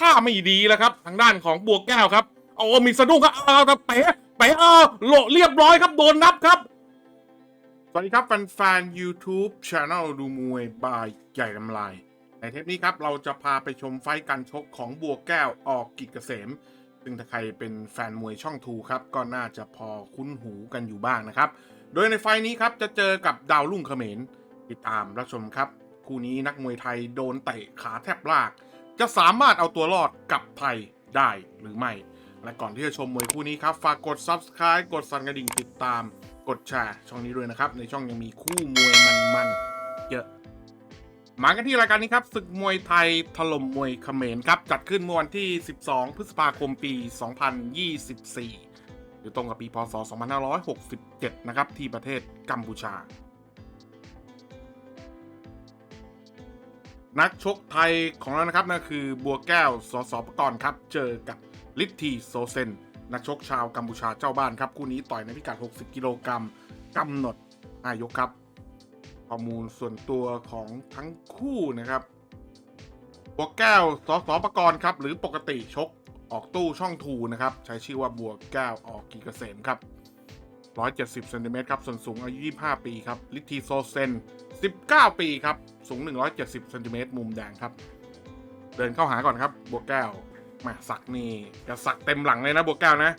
ท่าไม่ดีแล้วครับ ทางด้านของบัวแก้วครับโอ้มีสะดุ้งครับเอาแต่เป๋เป๋เออโหลเรียบร้อยครับโดนนับครับ สวัสดีครับแฟนๆ YouTube Channel ดูมวยบายใหญ่ลำลาย ในเทปนี้ครับ เราจะพาไปชมไฟการชกของบัวแก้วออกกิจเกษม ซึ่งถ้าใครเป็นแฟนมวยช่องทูครับ ก็น่าจะพอคุ้นหูกันอยู่บ้างนะครับ โดยในไฟนี้ครับจะเจอกับดาวรุ่งเขมรติดตามรับชมครับ คู่นี้นักมวยไทยโดนเตะขาแทบลาก จะสามารถเอาตัวรอดกลับไทยได้หรือไม่ และก่อนที่จะชมมวยคู่นี้ครับ ฝากกด Subscribe กดสั่นกระดิ่งติดตาม กดแชร์ช่องนี้ด้วยนะครับ ในช่องยังมีคู่มวยมันๆเยอะมากันที่รายการนี้ครับศึกมวยไทยถล่มมวยเขมรครับ จัดขึ้นเมื่อวันที่ 12 พฤษภาคมปี 2024 อยู่ตรงกับปีพศ 2567 นะครับ ที่ประเทศกัมพูชา นักชกไทยของเรานะครับนั่นคือบัวแก้วสสปกรณ์ครับ เจอกับลิทธีโซเซน นักชกชาวกัมพูชาเจ้าบ้านครับ คู่นี้ต่อยในพิกัด 60 กิโลกรัมกำหนดอายกครับ ข้อมูลส่วนตัวของทั้งคู่นะครับบัวแก้วสสปกรณ์ครับ หรือปกติชกออกตู้ช่องทูนะครับ ใช้ชื่อว่าบัวแก้วออกกีเกษมครับ 170เซนติเมตรครับส่วนสูงอายุ 25 ปีครับลิทธีโซเซน 19 ปีครับ สูง 170เซนติเมตรมุมแดงครับ เดินเข้าหาก่อนครับบัวแก้วแมาสักนี่จะสักเต็มหลังเลยนะบัวแก้วนะ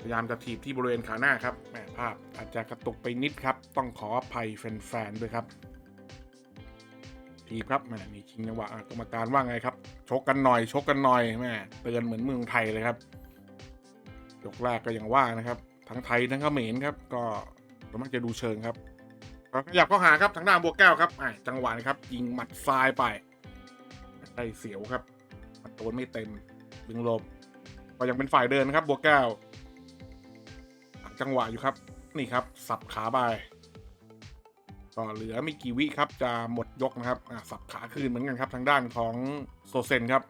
พยายามจะถีบที่บริเวณขาหน้าครับแหมภาพอาจจะกระตุกไปนิดครับ ต้องขออภัยแฟนๆด้วยครับทีครับแหมนี่ชิงจังหวะกรรมการว่าไงครับ ชกกันหน่อยชกกันหน่อยแหมเตือนเหมือนเมืองไทยเลยครับยกแรกก็ยังว่านะครับ ทั้งไทยทั้งเขมรครับ ก็มักจะดูเชิงครับ ขยับเข้าหาครับทางด้านบัวแก้วครับอะจังหวะนี้ครับ ยิงหมัดซ้ายไปได้เสียวครับมันโดนไม่เต็มดึงลบก็ยังเป็นฝ่ายเดินนะครับ บัวแก้วจังหวะอยู่ครับ นี่ครับ สับขาไปก็เหลือไม่กี่วิครับ จะหมดยกนะครับสับขาคืนเหมือนกันครับ ทางด้านของโซเซนครับ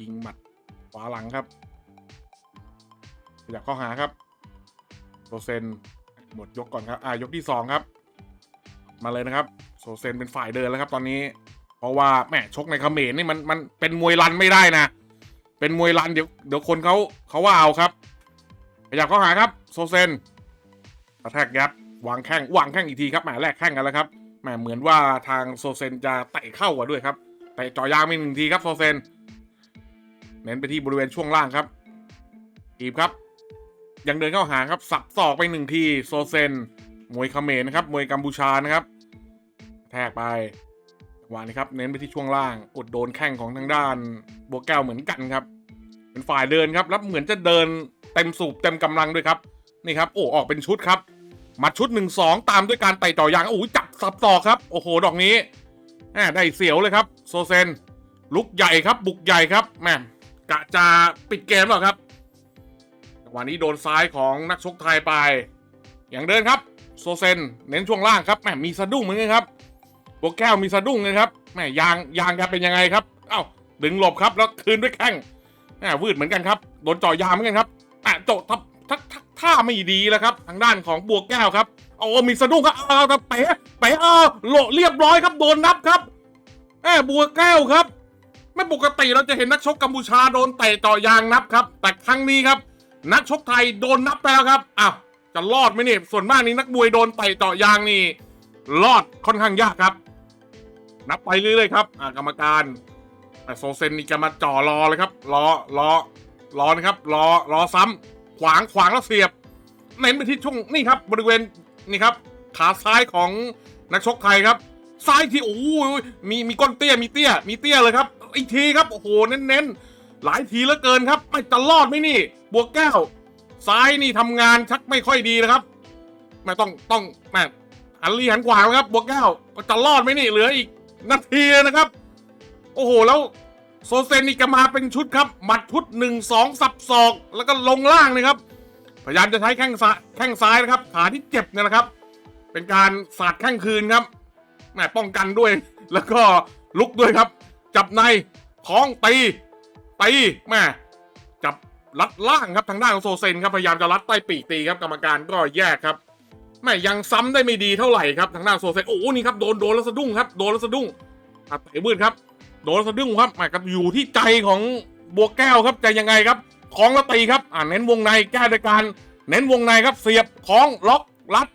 ยิงหมัดขวาหลังครับขยับเข้าหาครับโซเซน หมดยกก่อนครับ อ่ายกที่สองครับ มาเลยนะครับ โซเซนเป็นฝ่ายเดินแล้วครับ ตอนนี้ เพราะว่าแหมชกในเขมรนี่มันมันเป็นมวยรันไม่ได้นะ เป็นมวยรันเดี๋ยวเดี๋ยวคนเขาเขาว่าเอาครับขยับเข้าหาครับ โซเซนกระแทกยัดวางแข้งวางแข้งอีกทีครับแหมแลกแข้งกันแล้วครับแหมเหมือนว่าทางโซเซนจะเตะเข้ากว่าด้วยครับเตะจ่อยางไปหนึ่งทีครับโซเซนเน้นไปที่บริเวณช่วงล่างครับทีบครับ ยังเดินเข้าหาครับ สับศอกไปหนึ่งที โซเซน มวยเขมรนะครับ มวยกัมพูชานะครับ แทกไปจังหวะนี้ครับ เน้นไปที่ช่วงล่าง กดโดนแข้งของทางด้านบัวแก้วเหมือนกันครับ เป็นฝ่ายเดินครับ แล้วเหมือนจะเดินเต็มสูบเต็มกำลังด้วยครับ นี่ครับ โอ้ ออกเป็นชุดครับหมัดชุดหนึ่งสองตามด้วยการไต่ต่อยาง โอ้จับสับต่อครับ โอ้โห ดอกนี้แหมได้เสียวเลยครับ โซเซน ลุกใหญ่ครับ บุกใหญ่ครับแหม่กะจะปิดเกมหรอครับ วะนี้โดนซ้ายของนักชกไทยไป อย่างเดินครับ โซเซนเน้นช่วงล่างครับแหมมีสะดุ้งเหมือนกันครับบัวแก้วมีสะดุ้งเลยครับแหมยางยางครับเป็นยังไงครับเอ้าดึงหลบครับแล้วคืนด้วยแข้งแหมวืดเหมือนกันครับโดนจ่อยางเหมือนกันครับอะโจทับทักทักท่าไม่ดีแล้วครับ ทางด้านของบัวแก้วครับโอ้มีสะดุ้งครับเอาแต่เป๋เป๋เออโหลเรียบร้อยครับโดนนับครับแหมบัวแก้วครับไม่ปกติเราจะเห็นนักชกกัมพูชาโดนเตะจ่อยางนับครับ แต่ครั้งนี้ครับ นักชกไทยโดนนับไปแล้วครับอ้าวจะรอดไหมเนี่ยส่วนมากนี้นักมวยโดนเตะเจาะยางนี่รอดค่อนข้างยากครับ นับไปเรื่อยๆครับอ่ากรรมการแต่โซเซนนี่จะมาจ่อรอเลยครับรอรอรอนะครับรอรอซ้ำขวางขวางแล้วเสียบ เน้นไปที่ช่วงนี่ครับบริเวณนี่ครับขาซ้ายของนักชกไทยครับ ซ้ายที่โอ้โหมีมีก้นเตี้ยมีเตี้ย มีเตี้ยเลยครับอีกทีครับโอ้โหเน้นๆ หลายทีเหลือเกินครับ ไม่จะรอดไหมนี่ บวกแก้ว ซ้ายนี่ทำงานชักไม่ค่อยดีนะครับไม่ต้องต้องแม่หันลีหันขวาแล้วครับ บวกแก้วจะรอดไหมนี่เหลืออีกนาทีนะครับ โอ้โหแล้วโซเซนนี่ก็มาเป็นชุดครับ หมัดชุดหนึ่งสองสับศอกแล้วก็ลงล่างนะครับ พยายามจะใช้แข้งซ้ายแข้งซ้ายนะครับ ขาที่เจ็บเนี่ยนะครับ เป็นการสาดแข้งคืนครับแหมป้องกันด้วย แล้วก็ลุกด้วยครับ จับในท้องตี ตีแม่จับรัดล่างครับทางด้านของโซเซนครับพยายามจะรัดใต้ปีกตีครับกรรมการก็แยกครับแม่ยังซ้ำได้ไม่ดีเท่าไหร่ครับทางด้านโซเซนโอ้โหนี่ครับโดนโดนแล้วสะดุ้งครับโดนแล้วสะดุ้งอะเตะมืดครับ โดนสะดุ้งครับแม่กับอยู่ที่ใจของบัวแก้วครับจะยังไงครับของแล้วตีครับอ่าเน้นวงในแก้โดยการเน้นวงในครับเสียบของล็อกรัด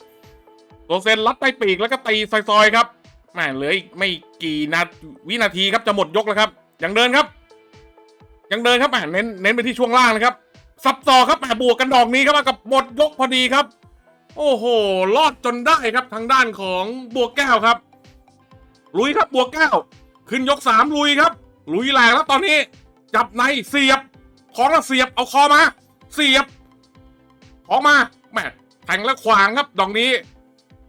โซเซนรัดใต้ปีกแล้วก็ตีซอยๆครับแม่เหลืออีกไม่กี่นาวินาทีครับจะหมดยกแล้วครับยังเดินครับ ยังเดินครับแหม่เน้นเน้นไปที่ช่วงล่างนะครับสับต่อครับแหม่บวกกันดอกนี้ครับกับหมดยกพอดีครับ โอ้โหรอดจนได้ครับทางด้านของบัวแก้วครับ ลุยครับบัวแก้ว ขึ้นยกสามลุยครับ ลุยแหลกแล้วตอนนี้ จับในเสียบของแล้วเสียบเอาคอมา เสียบของมาแม่แทงแล้วขวางครับดอกนี้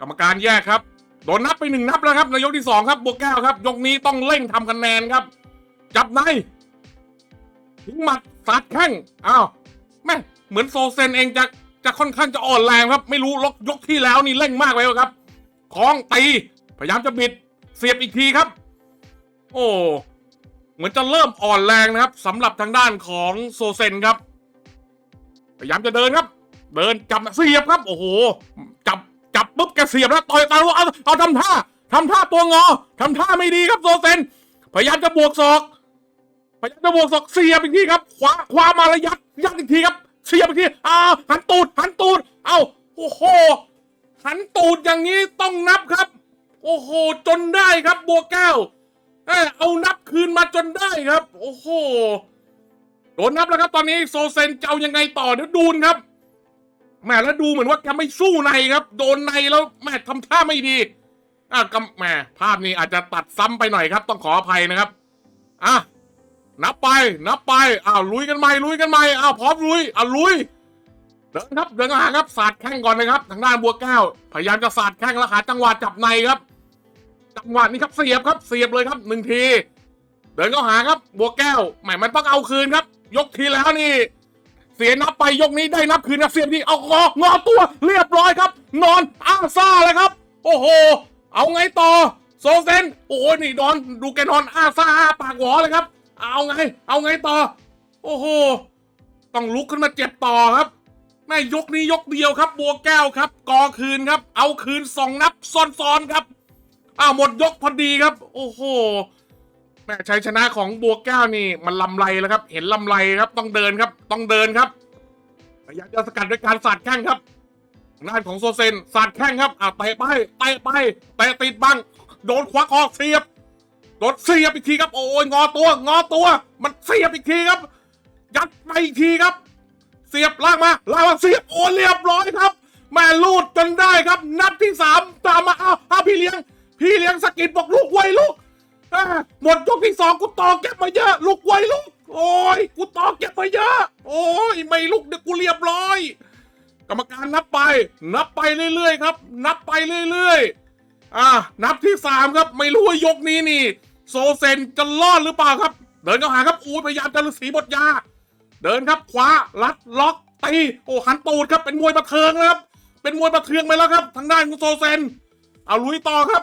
กรรมการแยกครับโดนนับไปหนึ่งนับแล้วครับในยกที่สองครับบัวแก้วครับยกนี้ต้องเร่งทำคะแนนครับ จับใน หมัดสัดแข้งอ้าวแม่เหมือนโซเซนเองจะจะค่อนข้างจะอ่อนแรงครับ ไม่รู้ลกยกที่แล้วนี่เร่งมากไปครับคล้องตีพยายามจะบิดเสียบอีกทีครับ โอ้เหมือนจะเริ่มอ่อนแรงนะครับสำหรับทางด้านของโซเซนครับ พยายามจะเดินครับ เดินจับเสียบครับ โอ้โห จับจับปุ๊บแกเสียบแล้วต่อยตาว่าเอาเอาทำท่าทำท่าตัวงอทำท่าไม่ดีครับโซเซน พยายามจะบวกศอก พยายามจะบวกศอกเสียบอีกทีครับขวาขวามาแล้วยัดยัดอีกทีครับเสียบอีกทีอ้าวหันตูดหันตูดเอ้าโอ้โหหันตูดอย่างนี้ต้องนับครับ โอ้โหจนได้ครับบัวแก้วเอ้ยเอานับคืนมาจนได้ครับ โอ้โหโดนนับแล้วครับตอนนี้โซเซนจะเอายังไงต่อเดี๋ยวดูนครับแหมแล้วดูเหมือนว่าแกไม่สู้ในครับ โดนในแล้วแหมทำท่าไม่ดีอะกำแหมภาพนี้อาจจะตัดซ้ำไปหน่อยครับ ต้องขออภัยนะครับอะ นับไป นับไป อ้าวลุยกันใหม่ลุยกันใหม่อ้าวพร้อมลุยอะลุย เดินครับเดินมาหาครับสาดแข้งก่อนนะครับ ทางด้านบัวแก้ว พยายามจะสาดแข้งแล้วหาจังหวะจับในครับ จังหวะนี้ครับเสียบครับเสียบเลยครับหนึ่งที เดินเข้าหาครับบัวแก้วแหมมันต้องเอาคืนครับ ยกทีแล้วนี่ เสียนับไปยกนี้ได้นับคืนครับเสียบที่เอางองอตัว เรียบร้อยครับ นอนอ้าซ่าเลยครับ โอ้โห เอาไงต่อโซเซนโอ้โหนี่นอนดูแกนอนอ้าซ่าอ้าปากหวอเลยครับ เอาไง เอาไงต่อ โอ้โห ต้องลุกขึ้นมาเจ็บต่อครับ แม่ยกนี้ยกเดียวครับ บัวแก้วครับ กอคืนครับ เอาคืนสองนับซ้อนๆครับ อ้าวหมดยกพอดีครับ โอ้โห แม่ชัยชนะของบัวแก้วนี่ มันลำไรแล้วครับ เห็นลำไรครับ ต้องเดินครับ ต้องเดินครับพยายามจะสกัดด้วยการสาดแข้งครับทางด้านของโซเซนสาดแข้งครับอ่าเตะไปเตะไปเตะติดบ้าง โดนควักออกเสียบ โดเสียบอีกทีครับ โอ้ยงอตัว งอตัว มันเสียบอีกทีครับ ยัดไปอีกทีครับ เสียบลากมาลากมาเสียบโอ้เรียบร้อยครับ แม่ลูดจนได้ครับ นัดที่สามตามมาเอาวอ้าพี่เลี้ยง พี่เลี้ยงสกิดบอกลูกไว้ลูกหมดยกที่สองกูต่อเก็บมาเยอะลูกไว้ลูกโอ้ยกูต่อเก็บมาเยอะ โอ้ยไม่ลูกเดี๋ยวกูเรียบร้อย กรรมการนับไป นับไปเรื่อยๆครับ นับไปเรื่อยๆอ่านับที่สามครับ ไม่รู้ว่ายกนี้นี่ โซเซนจะรอดหรือเปล่าครับ เดินเข้าหาครับอู้ยพยายามจะฤาษีบทยา เดินครับขวาลัดล็อกตีโอ้หันตูดครับเป็นมวยประเทืองนะครับ เป็นมวยประเทืองไปแล้วครับ ทางด้านของโซเซน เอาลุยต่อครับ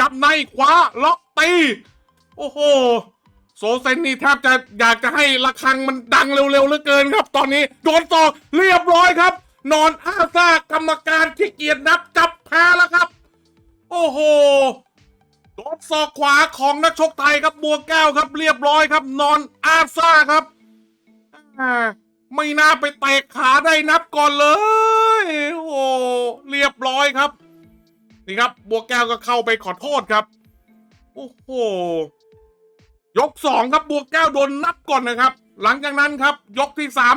จับในขวาล็อกตีโอ้โหโซเซนนี่แทบจะอยากจะให้ระฆังมันดังเร็วๆเหลือเกินครับ ตอนนี้โดนต่อเรียบร้อยครับ นอนอ้าซ่ากรรมการขี้เกียจนับจับแพ้แล้วครับ โอ้โห ดนศอกขวาของนักชกไทยครับบัวแก้วครับ เรียบร้อยครับ นอนอาซ่าครับไม่น่าไปเตะขาได้นับก่อนเลย โอ้เรียบร้อยครับ นี่ครับ บัวแก้วก็เข้าไปขอโทษครับ โอ้โหยกสองครับบัวแก้วโดนนับก่อนนะครับ หลังจากนั้นครับ ยกที่สาม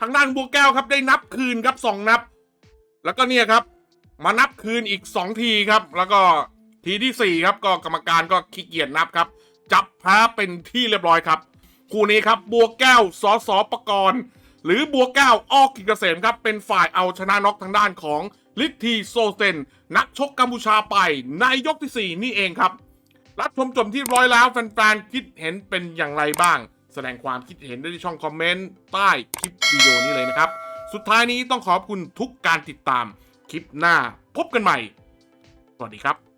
ทางด้านบัวแก้วครับได้นับคืนครับสองนับ แล้วก็เนี่ยครับ มานับคืนอีกสองทีครับ แล้วก็ ทีที่สี่ครับก็กรรมการก็ขี้เกียจนับครับ จับแพ้เป็นที่เรียบร้อยครับ คู่นี้ครับบัวแก้วสอสอประกรณ์ หรือบัวแก้วออกกิเกษมครับเป็นฝ่ายเอาชนะน็อกทางด้านของลิททีโซเซนนักชกกัมพูชาไปในยกที่ 4 นี่เองครับ รับชมจบที่ร้อยแล้วแฟนๆคิดเห็นเป็นอย่างไรบ้าง แสดงความคิดเห็นได้ที่ช่องคอมเมนต์ใต้คลิปวิดีโอนี้เลยนะครับ สุดท้ายนี้ต้องขอบคุณทุกการติดตามคลิปหน้าพบกันใหม่ สวัสดีครับ